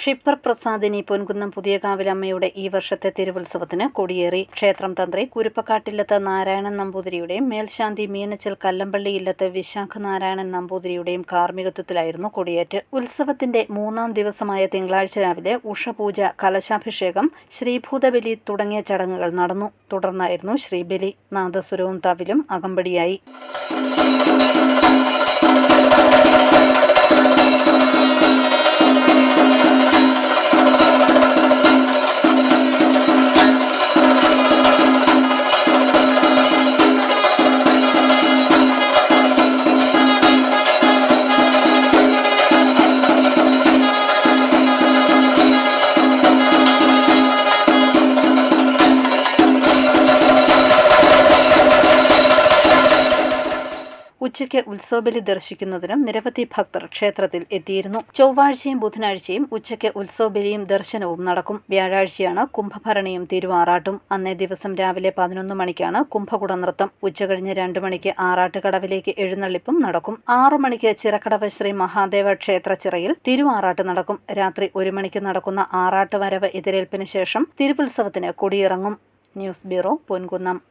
ക്ഷിപ്പർ പ്രസാദിനി പൊൻകുന്നം പുതിയകാവിലമ്മയുടെ ഈ വർഷത്തെ തിരുവുത്സവത്തിന് കൊടിയേറി. ക്ഷേത്രം തന്ത്രി കുരുപ്പക്കാട്ടില്ലത്ത് നാരായണൻ നമ്പൂതിരിയുടെയും മേൽശാന്തി മീനച്ചൽ കല്ലമ്പള്ളി ഇല്ലത്ത് വിശാഖ നാരായണൻ നമ്പൂതിരിയുടെയും കാർമ്മികത്വത്തിലായിരുന്നു കൊടിയേറ്റ്. ഉത്സവത്തിന്റെ മൂന്നാം ദിവസമായ തിങ്കളാഴ്ച രാവിലെ ഉഷപൂജ കലശാഭിഷേകം ശ്രീഭൂതബലി തുടങ്ങിയ ചടങ്ങുകൾ നടന്നു. തുടർന്നായിരുന്നു ശ്രീബലി നാദസ്വരവും തവിലും അകമ്പടിയായി. ഉച്ചയ്ക്ക് ഉത്സവബലി ദർശിക്കുന്നതിനും നിരവധി ഭക്തർ ക്ഷേത്രത്തിൽ എത്തിയിരുന്നു. ചൊവ്വാഴ്ചയും ബുധനാഴ്ചയും ഉച്ചയ്ക്ക് ഉത്സവബലിയും ദർശനവും നടക്കും. വ്യാഴാഴ്ചയാണ് കുംഭഭരണിയും തിരുവാറാട്ടും. അന്നേ ദിവസം രാവിലെ പതിനൊന്ന് മണിക്കാണ് കുംഭകുട നൃത്തം. ഉച്ചകഴിഞ്ഞ് രണ്ടു മണിക്ക് ആറാട്ടുകടവിലേക്ക് എഴുന്നള്ളിപ്പും നടക്കും. ആറു മണിക്ക് ചിറക്കടവ് ശ്രീ മഹാദേവ ക്ഷേത്ര ചിറയിൽ തിരുവാറാട്ട് നടക്കും. രാത്രി ഒരു മണിക്ക് നടക്കുന്ന ആറാട്ട് വരവ് എതിരേൽപ്പിന് ശേഷം തിരുവുത്സവത്തിന് കൊടിയിറങ്ങും. News bureau Ponkunnam.